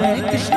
Hare